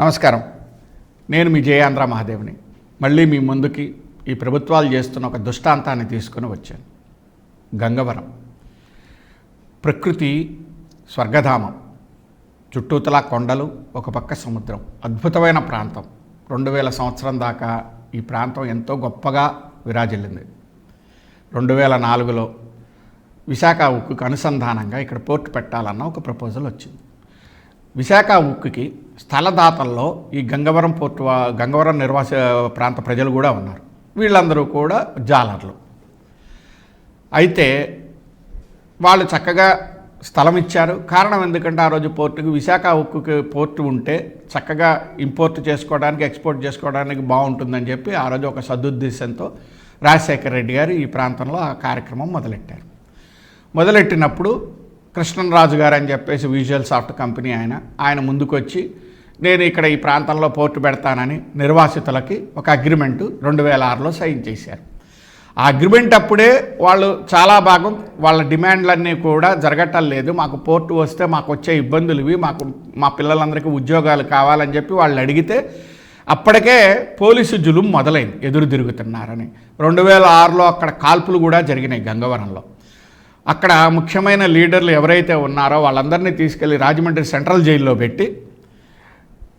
నమస్కారం. నేను మీ జయాంధ్ర మహాదేవ్ని. మళ్ళీ మీ ముందుకి ఈ ప్రభుత్వాలు చేస్తున్న ఒక దుష్టాంతాన్ని తీసుకుని వచ్చాను. గంగవరం. ప్రకృతి స్వర్గధామం. చుట్టూతలా కొండలు ఒక పక్క సముద్రం. అద్భుతమైన ప్రాంతం. రెండు వేల సంవత్సరం దాకా ఈ ప్రాంతం ఎంతో గొప్పగా విరాజిల్లింది. రెండు వేల నాలుగులో విశాఖ ఉక్కుకు అనుసంధానంగా ఇక్కడ పోర్టు పెట్టాలన్న ఒక ప్రపోజల్ వచ్చింది. విశాఖ ఉక్కుకి స్థలదాతల్లో ఈ గంగవరం పోర్టు గంగవరం నిర్వాస ప్రాంత ప్రజలు కూడా ఉన్నారు. వీళ్ళందరూ కూడా జాలర్లు. అయితే వాళ్ళు చక్కగా స్థలం ఇచ్చారు. కారణం ఎందుకంటే ఆ రోజు పోర్టుకి విశాఖ ఉక్కుకి పోర్టు ఉంటే చక్కగా ఇంపోర్ట్ చేసుకోవడానికి ఎక్స్పోర్ట్ చేసుకోవడానికి బాగుంటుందని చెప్పి ఆ రోజు ఒక సదుద్దేశంతో రాజశేఖర రెడ్డి గారు ఈ ప్రాంతంలో ఆ కార్యక్రమం మొదలెట్టారు. మొదలెట్టినప్పుడు కృష్ణరాజు గారు అని చెప్పేసి విజువల్ సాఫ్ట్ కంపెనీ ఆయన ఆయన ముందుకొచ్చి నేను ఇక్కడ ఈ ప్రాంతంలో పోర్టు పెడతానని నిర్వాసితులకి ఒక అగ్రిమెంటు రెండు వేల ఆరులో సైన్ చేశారు. ఆ అగ్రిమెంట్ అప్పుడే వాళ్ళు చాలా భాగం వాళ్ళ డిమాండ్లన్నీ కూడా జరగటం లేదు. మాకు పోర్టు వస్తే మాకు వచ్చే ఇబ్బందులు ఇవి. మాకు మా పిల్లలందరికీ ఉద్యోగాలు కావాలని చెప్పి వాళ్ళు అడిగితే అప్పటికే పోలీసు జులుం మొదలైంది ఎదురు తిరుగుతున్నారని. రెండు వేల ఆరులో అక్కడ కాల్పులు కూడా జరిగినాయి గంగవరంలో. అక్కడ ముఖ్యమైన లీడర్లు ఎవరైతే ఉన్నారో వాళ్ళందరినీ తీసుకెళ్ళి రాజమండ్రి సెంట్రల్ జైల్లో పెట్టి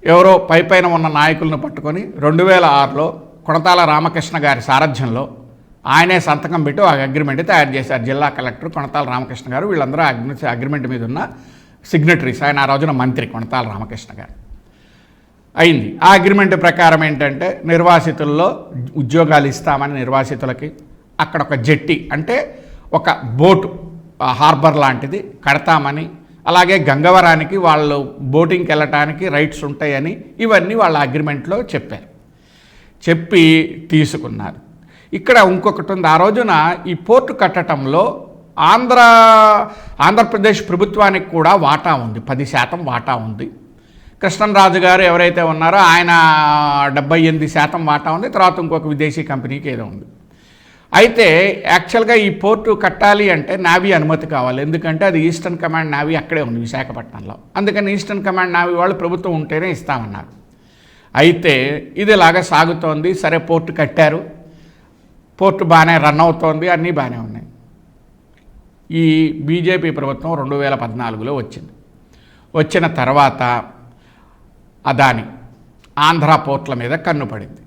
ఎవరో పై పైన ఉన్న నాయకులను పట్టుకొని రెండు వేల ఆరులో కొణతాల రామకృష్ణ గారి సారథ్యంలో ఆయనే సంతకం పెట్టి ఒక అగ్రిమెంట్ తయారు చేశారు. జిల్లా కలెక్టర్ కొణతాల రామకృష్ణ గారు. వీళ్ళందరూ అగ్ని అగ్రిమెంట్ మీద ఉన్న సిగ్నటరీస్ ఆయన ఆ రోజున మంత్రి కొణతాల రామకృష్ణ గారు. అయింది. ఆ అగ్రిమెంట్ ప్రకారం ఏంటంటే నిర్వాసితుల్లో ఉద్యోగాలు ఇస్తామని నిర్వాసితులకి అక్కడ ఒక జెట్టి అంటే ఒక బోటు హార్బర్ లాంటిది కడతామని అలాగే గంగవరానికి వాళ్ళు బోటింగ్కి వెళ్ళటానికి రైట్స్ ఉంటాయని ఇవన్నీ వాళ్ళ అగ్రిమెంట్లో చెప్పారు. చెప్పి తీసుకున్నారు. ఇక్కడ ఇంకొకటి ఉంది. ఆ రోజున ఈ పోర్టు కట్టడంలో ఆంధ్ర ఆంధ్రప్రదేశ్ ప్రభుత్వానికి కూడా వాటా ఉంది. పది శాతం వాటా ఉంది. కృష్ణరాజు గారు ఎవరైతే ఉన్నారో ఆయన డెబ్బై ఎనిమిది శాతం వాటా ఉంది. తర్వాత ఇంకొక విదేశీ కంపెనీకి ఏదో ఉంది. అయితే యాక్చువల్గా ఈ పోర్టు కట్టాలి అంటే నావీ అనుమతి కావాలి. ఎందుకంటే అది ఈస్టర్న్ కమాండ్ నావీ అక్కడే ఉంది విశాఖపట్నంలో. అందుకని ఈస్టర్న్ కమాండ్ నావీ వాళ్ళు ప్రభుత్వం ఉంటేనే ఇస్తామన్నారు. అయితే ఇది ఇలాగా సాగుతోంది. సరే పోర్టు కట్టారు. పోర్టు బాగానే రన్ అవుతోంది. అన్నీ బాగానే ఉన్నాయి. ఈ బీజేపీ ప్రభుత్వం రెండు వేల పద్నాలుగులో వచ్చింది. వచ్చిన తర్వాత అదాని ఆంధ్ర పోర్ట్ల మీద కన్ను పడింది.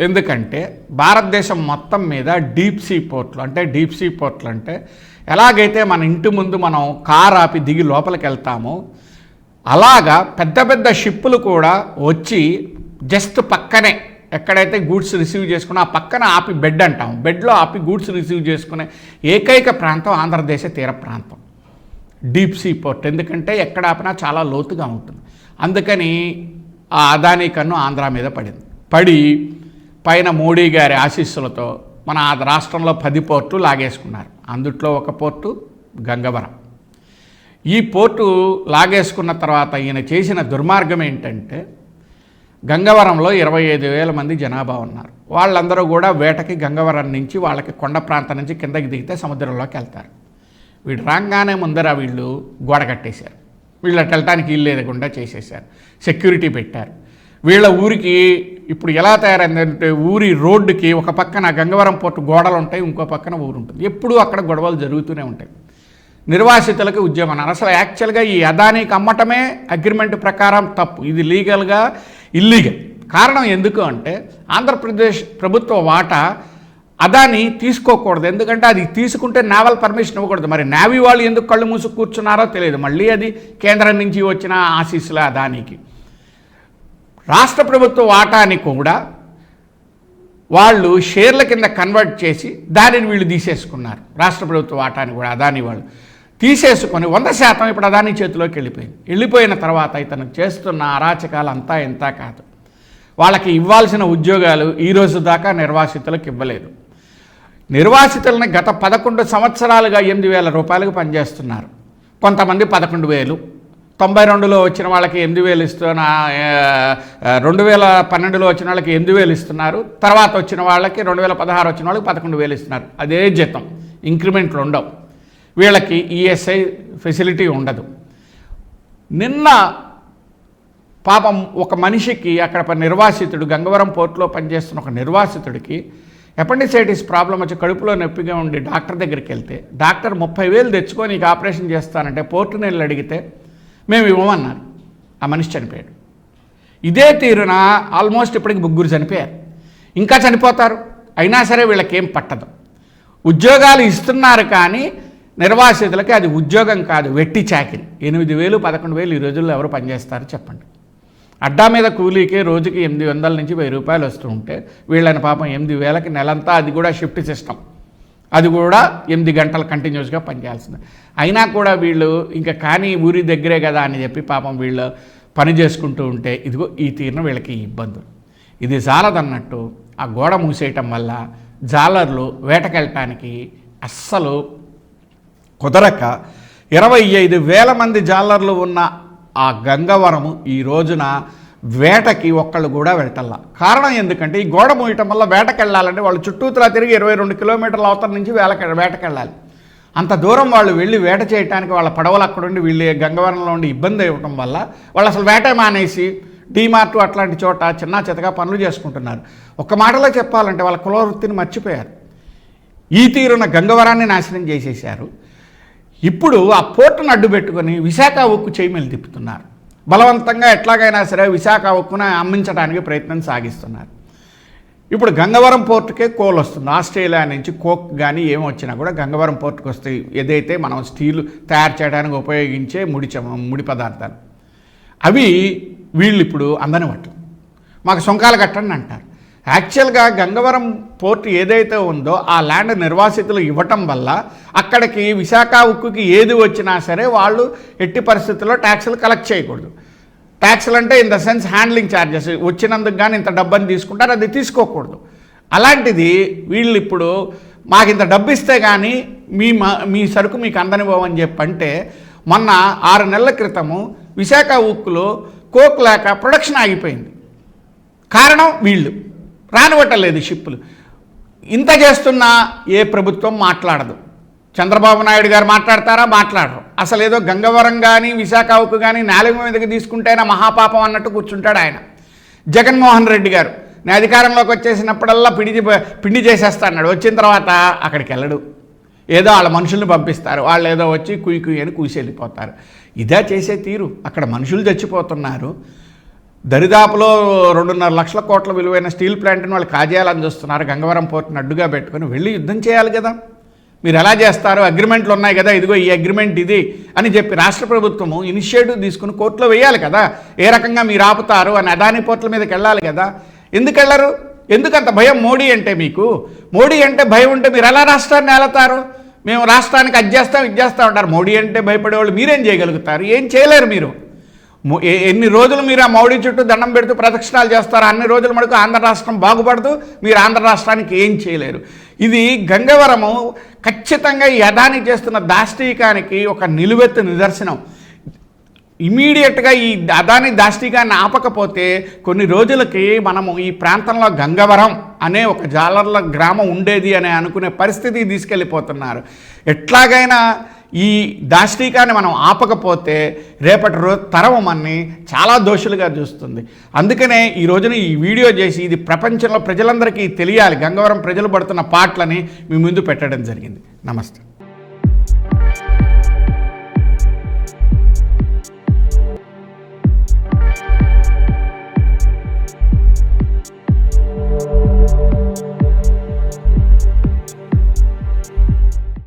ఎందుకంటే భారతదేశం మొత్తం మీద డీప్ సీ పోర్ట్లు అంటే డీప్ సీ పోర్ట్లు అంటే ఎలాగైతే మన ఇంటి ముందు మనం కార్ ఆపి దిగి లోపలికి వెళ్తామో అలాగా పెద్ద పెద్ద షిప్పులు కూడా వచ్చి జస్ట్ పక్కనే ఎక్కడైతే గూడ్స్ రిసీవ్ చేసుకున్నా ఆ పక్కన ఆపి బెడ్ అంటాం. బెడ్లో ఆపి గూడ్స్ రిసీవ్ చేసుకునే ఏకైక ప్రాంతం ఆంధ్రదేశ తీర ప్రాంతం. డీప్ సీ పోర్ట్ ఎందుకంటే ఎక్కడ ఆపినా చాలా లోతుగా ఉంటుంది. అందుకని ఆ అదానీ కన్ను ఆంధ్ర మీద పడింది. పడి పైన మోడీ గారి ఆశీస్సులతో మన ఆ రాష్ట్రంలో పది పోర్టు లాగేసుకున్నారు. అందుట్లో ఒక పోర్టు గంగవరం. ఈ పోర్టు లాగేసుకున్న తర్వాత ఈయన చేసిన దుర్మార్గం ఏంటంటే గంగవరంలో ఇరవై ఐదు వేల మంది జనాభా ఉన్నారు. వాళ్ళందరూ కూడా వేటకి గంగవరం నుంచి వాళ్ళకి కొండ ప్రాంతం నుంచి కిందకి దిగితే సముద్రంలోకి వెళ్తారు. వీడు రాగానే ముందర వీళ్ళు గోడ కట్టేశారు. వీళ్ళు అటు వెళ్ళటానికి ఇల్లు లేకుండా చేసేసారు సెక్యూరిటీ పెట్టారు. వీళ్ళ ఊరికి ఇప్పుడు ఎలా తయారైందంటే ఊరి రోడ్డుకి ఒక పక్కన గంగవరం పోర్టు గోడలు ఉంటాయి ఇంకో పక్కన ఊరు ఉంటుంది ఎప్పుడూ అక్కడ గొడవలు జరుగుతూనే ఉంటాయి. నిర్వాసితులకు ఉద్యోగం అసలు యాక్చువల్గా ఈ అదానికి అమ్మటమే అగ్రిమెంట్ ప్రకారం తప్పు. ఇది లీగల్గా ఇల్లీగల్. కారణం ఎందుకు అంటే ఆంధ్రప్రదేశ్ ప్రభుత్వ వాటా అదాని తీసుకోకూడదు. ఎందుకంటే అది తీసుకుంటే నావల్ పర్మిషన్ ఇవ్వకూడదు. మరి నావీ వాళ్ళు ఎందుకు కళ్ళు మూసు కూర్చున్నారో తెలియదు. మళ్ళీ అది కేంద్రం నుంచి వచ్చిన ఆశీస్సుల అదానికి. రాష్ట్ర ప్రభుత్వ వాటాని కూడా వాళ్ళు షేర్ల కింద కన్వర్ట్ చేసి దానిని వీళ్ళు తీసేసుకున్నారు. రాష్ట్ర ప్రభుత్వ వాటాని కూడా అదాని వాళ్ళు తీసేసుకొని వంద శాతం ఇప్పుడు అదాని చేతిలోకి వెళ్ళిపోయింది. వెళ్ళిపోయిన తర్వాత ఇతను చేస్తున్న అరాచకాలు అంతా ఎంత కాదు. వాళ్ళకి ఇవ్వాల్సిన ఉద్యోగాలు ఈరోజు దాకా నిర్వాసితులకు ఇవ్వలేదు. నిర్వాసితులని గత పదకొండు సంవత్సరాలుగా ఎనిమిది వేల రూపాయలకు పనిచేస్తున్నారు. కొంతమంది పదకొండు వేలు తొంభై రెండులో వచ్చిన వాళ్ళకి ఎనిమిది వేలు ఇస్తున్న రెండు వేల పన్నెండులో వచ్చిన వాళ్ళకి ఎనిమిది వేలు ఇస్తున్నారు. తర్వాత వచ్చిన వాళ్ళకి రెండు వేల పదహారు వచ్చిన వాళ్ళకి పదకొండు వేలు ఇస్తున్నారు. అదే జీతం. ఇంక్రిమెంట్లు ఉండవు. వీళ్ళకి ఈఎస్ఐ ఫెసిలిటీ ఉండదు. నిన్న పాపం ఒక మనిషికి అక్కడ నిర్వాసితుడు గంగవరం పోర్టులో పనిచేస్తున్న ఒక నిర్వాసితుడికి ఎపెండిసైటిస్ ప్రాబ్లం వచ్చి కడుపులో నొప్పిగా ఉండి డాక్టర్ దగ్గరికి వెళ్తే డాక్టర్ ముప్పై వేలు తెచ్చుకొని ఆపరేషన్ చేస్తానంటే పోర్టు నీళ్ళు అడిగితే మేము ఇవ్వమన్నారు. ఆ మనిషి చనిపోయాడు. ఇదే తీరున ఆల్మోస్ట్ ఇప్పటికి ముగ్గురు చనిపోయారు. ఇంకా చనిపోతారు. అయినా సరే వీళ్ళకేం పట్టదు. ఉద్యోగాలు ఇస్తున్నారు కానీ నిర్వాసితులకి అది ఉద్యోగం కాదు వెట్టి చాకిరి. ఎనిమిది వేలు పదకొండు వేలు ఈ రోజుల్లో ఎవరు పనిచేస్తారు చెప్పండి. అడ్డా మీద కూలీకి రోజుకి ఎనిమిది వందల నుంచి వెయ్యి రూపాయలు వస్తూ ఉంటే వీళ్ళని పాపం ఎనిమిది వేలకి నెలంతా అది కూడా షిఫ్ట్ సిస్టమ్. అది కూడా ఎనిమిది గంటలు కంటిన్యూస్గా పనిచేయాల్సింది. అయినా కూడా వీళ్ళు ఇంకా కానీ ఊరి దగ్గరే కదా అని చెప్పి పాపం వీళ్ళు పని చేసుకుంటూ ఉంటే ఇదిగో ఈ తీరున వీళ్ళకి ఇబ్బందులు ఇది జాలదన్నట్టు ఆ గోడ మూసేయటం వల్ల జాలర్లు వేటకెళ్ళటానికి అస్సలు కుదరక ఇరవై ఐదు వేల మంది జాలర్లు ఉన్న ఆ గంగవరము ఈ రోజున వేటకి ఒక్కళ్ళు కూడా వెళ్ళటల్లా కారణం ఎందుకంటే ఈ గోడ మూయటం వల్ల వేటకెళ్ళాలంటే వాళ్ళు చుట్టూతలా తిరిగి ఇరవై రెండు కిలోమీటర్ల అవతల నుంచి వేలక వేటకెళ్ళాలి. అంత దూరం వాళ్ళు వెళ్ళి వేట చేయడానికి వాళ్ళ పడవలు అక్కడుండి వీళ్ళు గంగవరంలో ఉండి ఇబ్బంది ఇవ్వటం వల్ల వాళ్ళు అసలు వేట మానేసి డీమార్ట్ అట్లాంటి చోట చిన్న చితగా పనులు చేసుకుంటున్నారు. ఒక మాటలో చెప్పాలంటే వాళ్ళ కులవృత్తిని మర్చిపోయారు. ఈ తీరున గంగవరాన్ని నాశనం చేసేశారు. ఇప్పుడు ఆ పోర్టును అడ్డు పెట్టుకొని విశాఖ ఉక్కు చేయమని తిప్పుతున్నారు. బలవంతంగా ఎట్లాగైనా సరే విశాఖ ఉక్కున అమ్మించడానికి ప్రయత్నం సాగిస్తున్నారు. ఇప్పుడు గంగవరం పోర్టుకే కోల్ వస్తుంది. ఆస్ట్రేలియా నుంచి కోక్ కానీ ఏమి వచ్చినా కూడా గంగవరం పోర్టుకు వస్తాయి. ఏదైతే మనం స్టీల్ తయారు చేయడానికి ఉపయోగించే ముడి ముడి పదార్థాలు. అవి వీళ్ళు ఇప్పుడు అందని మాకు సొంకాలు కట్టండి అంటారు. యాక్చువల్గా గంగవరం పోర్టు ఏదైతే ఉందో ఆ ల్యాండ్ నిర్వాసితులు ఇవ్వటం వల్ల అక్కడికి విశాఖ ఉక్కుకి ఏది వచ్చినా సరే వాళ్ళు ఎట్టి పరిస్థితుల్లో ట్యాక్సులు కలెక్ట్ చేయకూడదు. ట్యాక్సులు అంటే in the sense handling charges వచ్చినందుకు కానీ ఇంత డబ్బని తీసుకుంటారు అది తీసుకోకూడదు. అలాంటిది వీళ్ళు ఇప్పుడు మాకు ఇంత డబ్బు ఇస్తే కానీ మీ మీ సరుకు మీకు అందనివ్వమని చెప్పి అంటే మొన్న ఆరు నెలల క్రితము విశాఖ ఉక్కులో కోక్ లేక ప్రొడక్షన్ ఆగిపోయింది. కారణం వీళ్ళు. రానివ్వటలేదు షిప్పులు. ఇంత చేస్తున్నా ఏ ప్రభుత్వం మాట్లాడదు. చంద్రబాబు నాయుడు గారు మాట్లాడతారా? మాట్లాడరు. అసలు ఏదో గంగవరం కానీ విశాఖకు కానీ నాలుగు మీదకి తీసుకుంటేనే మహాపాపం అన్నట్టు కూర్చుంటాడు ఆయన. జగన్మోహన్ రెడ్డి గారు. నేను అధికారంలోకి వచ్చేసినప్పుడల్లా పిండి పిండి చేసేస్తా అన్నాడు వచ్చిన తర్వాత అక్కడికి వెళ్ళడు. ఏదో వాళ్ళ మనుషుల్ని పంపిస్తారు. వాళ్ళు ఏదో వచ్చి కుయ్యి కుయ్యి అని కూసి వెళ్ళిపోతారు ఇదే చేసే తీరు. అక్కడ మనుషులు చచ్చిపోతున్నారు. దరిదాపులో రెండున్నర లక్షల కోట్ల విలువైన స్టీల్ ప్లాంట్ని వాళ్ళు కాజేయాలని చూస్తున్నారు. గంగవరం పోర్టుని అడ్డుగా పెట్టుకొని వెళ్ళి యుద్ధం చేయాలి కదా. మీరు ఎలా చేస్తారు? అగ్రిమెంట్లు ఉన్నాయి కదా. ఇదిగో ఈ అగ్రిమెంట్ ఇది అని చెప్పి రాష్ట్ర ప్రభుత్వము ఇనిషియేటివ్ తీసుకుని కోర్టులో వేయాలి కదా. ఏ రకంగా మీరు ఆపుతారు అని అదాని పోర్టుల మీదకి వెళ్ళాలి కదా. ఎందుకు వెళ్ళరు? ఎందుకంత భయం మోడీ అంటే మీకు? మోడీ అంటే భయం ఉంటే మీరు ఎలా రాష్ట్రాన్ని ఏలతారు? మేము రాష్ట్రానికి అది చేస్తాం ఇది చేస్తాం అంటారు. మోడీ అంటే భయపడేవాళ్ళు మీరేం చేయగలుగుతారు? ఏం చేయలేరు మీరు. ఎన్ని రోజులు మీరు ఆ మౌడీ చుట్టూ దండం పెడుతూ ప్రదక్షిణాలు చేస్తారో అన్ని రోజుల మటుకు ఆంధ్ర రాష్ట్రం బాగుపడుతూ మీరు ఆంధ్ర రాష్ట్రానికి ఏం చేయలేరు. ఇది గంగవరము ఖచ్చితంగా ఈ అదాని చేస్తున్న దాష్టీకానికి ఒక నిలువెత్తు నిదర్శనం. ఇమీడియట్గా ఈ అదాని దాష్టికాన్ని ఆపకపోతే కొన్ని రోజులకి మనము ఈ ప్రాంతంలో గంగవరం అనే ఒక జాలర్ల గ్రామం ఉండేది అని అనుకునే పరిస్థితి తీసుకెళ్ళిపోతున్నారు. ఎట్లాగైనా ఈ దాష్టీకాన్ని మనం ఆపకపోతే రేపటి రోజు తరం మనని చాలా దోషులుగా చూస్తుంది. అందుకనే ఈ రోజున ఈ వీడియో చేసి ఇది ప్రపంచంలో ప్రజలందరికీ తెలియాలి. గంగవరం ప్రజలు పడుతున్న పాటలని మీ ముందు పెట్టడం జరిగింది. నమస్తే.